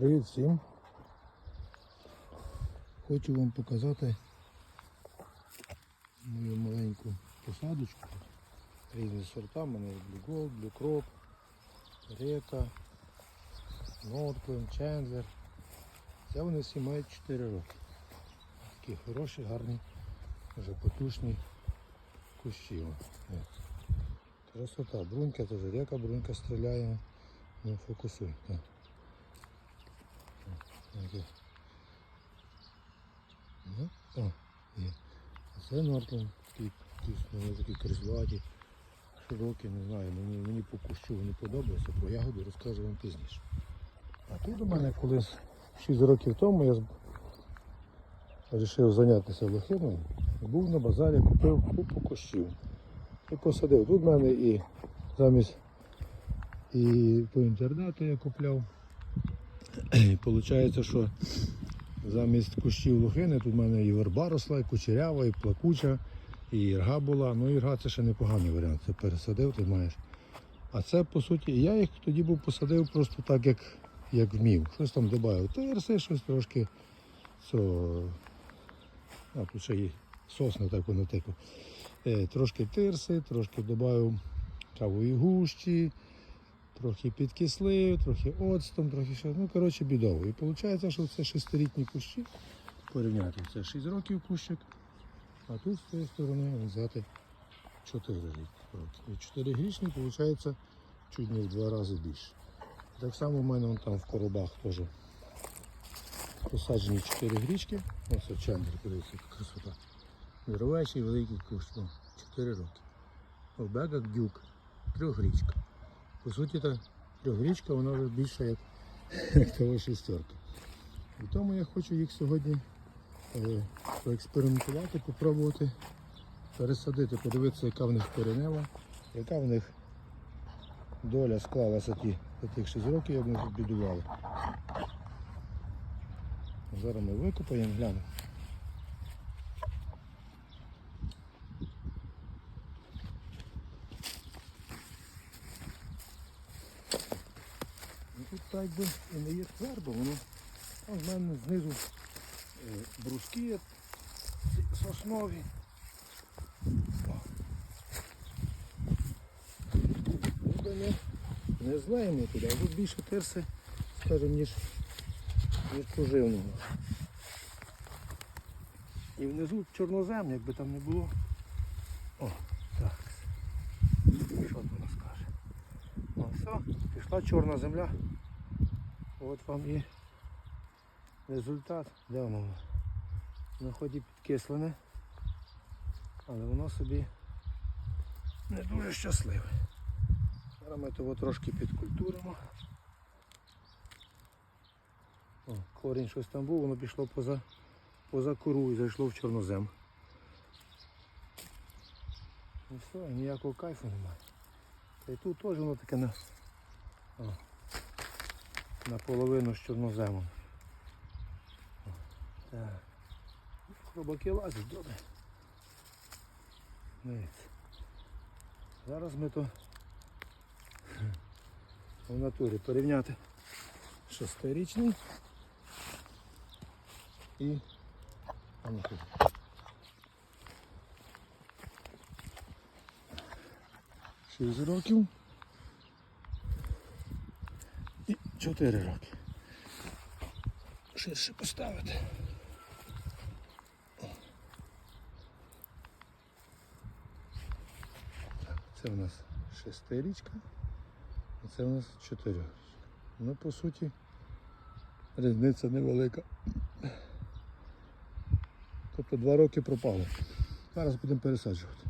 Привіт всім. Хочу вам показати мою маленьку посадочку. Різні сорта, У мене Blue Crop, Река, Нортлен, Чендлер. Це вони всі мають 4 роки. Такі хороші, гарні, вже потужні кущі. Красота, брунька теж река, брунька стріляє. Ну, фокусуй. Так. Ну, о, є. А це Нортлен, такий, такі кризлаті, широкі, не знаю, мені, мені по кущу вони подобаються, про ягоди розкажу вам пізніше. А тут у мене колись 6 років тому я вирішив зайнятися лохиною. Був на базарі, купив купу кущів і посадив. Тут в мене і замість і по інтернету я купляв. І виходить, що замість кущів лохини тут в мене і верба росла, і кучерява, і плакуча, і ірга була. Ну ірга це ще непоганий варіант. Це пересадив, ти маєш. А це по суті, я їх тоді був посадив просто так, як, як вмів. Щось там додав терси, щось трошки. Цього, а тут ще є сосна так воно типу. Е, трошки тирси, трошки додав травої гущі, трохи підкислив, трохи оцтом, трохи ще. Ну, коротше, бідово. І виходить, що це шестирітні кущі. Порівняти. Це 6 років кущик, а тут з цієї сторони взяти 4 роки. І 4 грічні, виходить, чуть не в два рази більше. Так само в мене вон там в коробах теж посаджені 4 грічки. Ось чандр, подивіться, яка красота. Здоровечий великий кущ, ну, 4 роки. Обега дюк, трьохрічка. По суті, та трьохрічка, вона вже більша, як, як того шестерка. І тому я хочу їх сьогодні е, поекспериментувати, попробувати пересадити, подивитися, яка в них коренева, яка в них доля склалася ті, за тих 6 років, як тут бідували. Зараз ми викопаємо, глянемо. Тут так би і не є твердо, воно там в мене знизу е, бруски соснові. О. Не, не злаємо туди, а тут більше терси, скажімо, ніж, ніж поживного. І внизу чорнозем, якби там не було. О, так. Що тут скаже? Ну все, пішла чорна земля. От вам і результат. Де воно? воно? Воно хоч і підкислене, але воно собі не дуже щасливе. Зараз ми того трошки підкультуримо. О, корінь щось там був, воно пішло поза, поза кору і зайшло в чорнозем. І все, ніякого кайфу немає. Та й тут теж воно таке на, о, наполовину з чорноземом. Так. Хробаки лазять, добре. Зараз ми то в натурі порівняти шестирічний і тут. Шість років і чотири роки. Ширше поставити. Це у нас шестирічка, а це у нас чотирирічка. Ну, по суті, різниця невелика. Тобто два роки пропало. Зараз будемо пересаджувати.